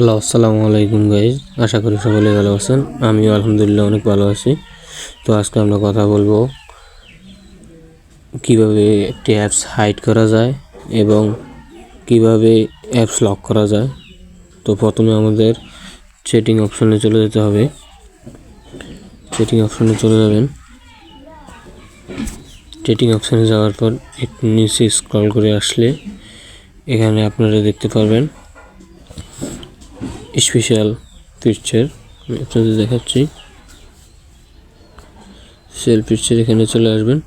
Hello, আসসালামু আলাইকুম guys আশা করি সকলে ভালো আছেন। আমিও আলহামদুলিল্লাহ অনেক ভালো আছি। তো আজকে আমরা কথা বলব কীভাবে একটি অ্যাপস হাইড করা যায় এবং কীভাবে অ্যাপস লক করা যায়। তো প্রথমে আমাদের সেটিং অপশনে চলে যেতে হবে। সেটিং অপশনে চলে যাবেন। সেটিং অপশনে যাওয়ার পর একটু নিচে স্ক্রল করে আসলে এখানে আপনারা দেখতে পারবেন। স্পেশাল পিকচার, আমি আপনাদের দেখাচ্ছি। সেল পিকচার এখানে চলে আসবেন।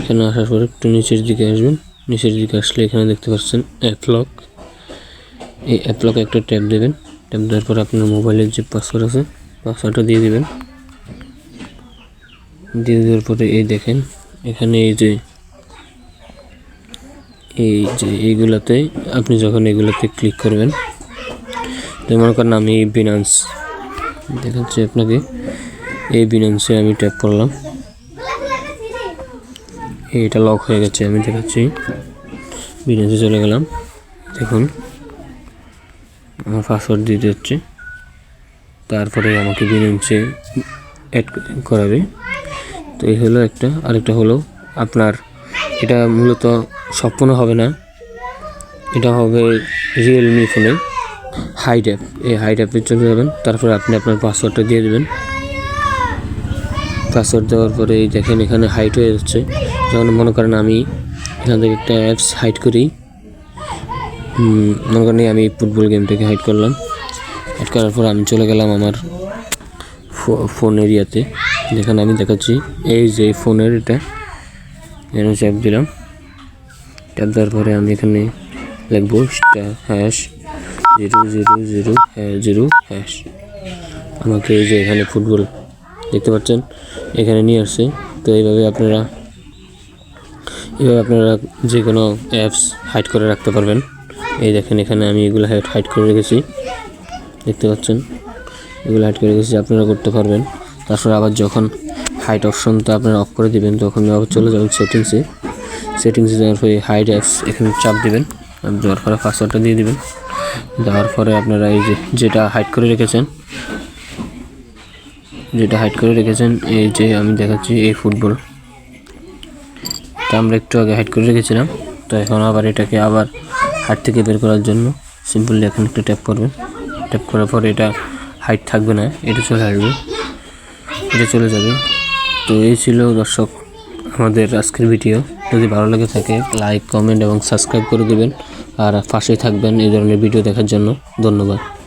এখানে আসার পর একটু নিচের দিকে আসবেন। নিচের দিকে আসলে এখানে দেখতে পাচ্ছেন অ্যাপলক এই অ্যাপলকে একটা ট্যাপ দেবেন। ট্যাপ দেওয়ার পর আপনার মোবাইলের যে পাসওয়ার্ড আছে পাসওয়ার্ডটা দিয়ে দিবেন। দিয়ে দেওয়ার পরে এই দেখেন, এখানে এই যে এই যে এইগুলাতে আপনি যখন এগুলোতে ক্লিক করবেন মনে করেন আমি বিনান্স দেখাচ্ছি আপনাকে। এই বিনান্সে আমি ট্যাপ করলাম। এটা লক হয়ে গেছে, আমি দেখাচ্ছি। বিনান্সে চলে গেলাম। দেখুন, আমার পাসওয়ার্ড দিতে হচ্ছে তারপরে আমাকে বিনান্সে অ্যাড করাবে। তো এই হলো একটা, আরেকটা হলো আপনার, এটা মূলত সম্পূর্ণ হবে না। এটা হবে রিয়েলমি ফোনে হাইড অ্যাপ এই হাইড অ্যাপে চলে যাবেন। তারপরে আপনি আপনার পাসওয়ার্ডটা দিয়ে দেবেন। পাসওয়ার্ড দেওয়ার পরে দেখেন এখানে হাইট হয়ে যাচ্ছে। যেমন মনে করেন আমি এখান থেকে একটা অ্যাপস হাইড করি মনে করেন আমি ফুটবল গেমটাকে হাইড করলাম। হাইড করার পর আমি চলে গেলাম আমার ফোন এরিয়াতে যেখানে আমি দেখাচ্ছি, এই যে ফোনের এটা, এখানে চাপ দিলাম। ট্যাপ দেওয়ার পরে আমি এখানে লিখব হ্যাশ জিরো জিরো জিরো হ্যাঁ জিরো হ্যাশ আমাকে এই যে এখানে ফুটবল দেখতে পাচ্ছেন, এখানে নিয়ে আসছে। তো এইভাবে আপনারা এইভাবে আপনারা যে কোনো অ্যাপস হাইড করে রাখতে পারবেন। এই দেখেন এখানে আমি এগুলো হাইড করে রেখেছি। দেখতে পাচ্ছেন? এগুলো হাইড করে রেখেছি, আপনারা করতে পারবেন। তারপরে আবার যখন হাইট অপশনটা আপনারা অফ করে দিবেন, তখন আবার চলে যাবেন সেটিংসে সেটিংসে যাওয়ার পরে হাইড অ্যাপস এখানে চাপ দেবেন চাপ দেওয়ার পরে পাসওয়ার্ডটা দিয়ে দিবেন। দেওয়ার পরে আপনারা এই যে যেটা হাইড করে রেখেছেন, যেটা হাইড করে রেখেছেন, এই যে আমি দেখাচ্ছি এই ফুটবল তা আমরা একটু আগে হাইড করে রেখেছিলাম, তো এখন আবার এটাকে আবার হাইট থেকে বের করার জন্য সিম্পলি এখন একটু ট্যাপ করবেন। ট্যাপ করার পরে এটা হাইট থাকবে না, এটা চলে আসবে, এটা চলে যাবে। তো এই ছিল দর্শক আমাদের আজকের ভিডিও যদি ভালো লেগে থাকে লাইক কমেন্ট এবং সাবস্ক্রাইব করে দিবেন। আর পাশেই থাকবেন এই ধরনের ভিডিও দেখার জন্য। ধন্যবাদ।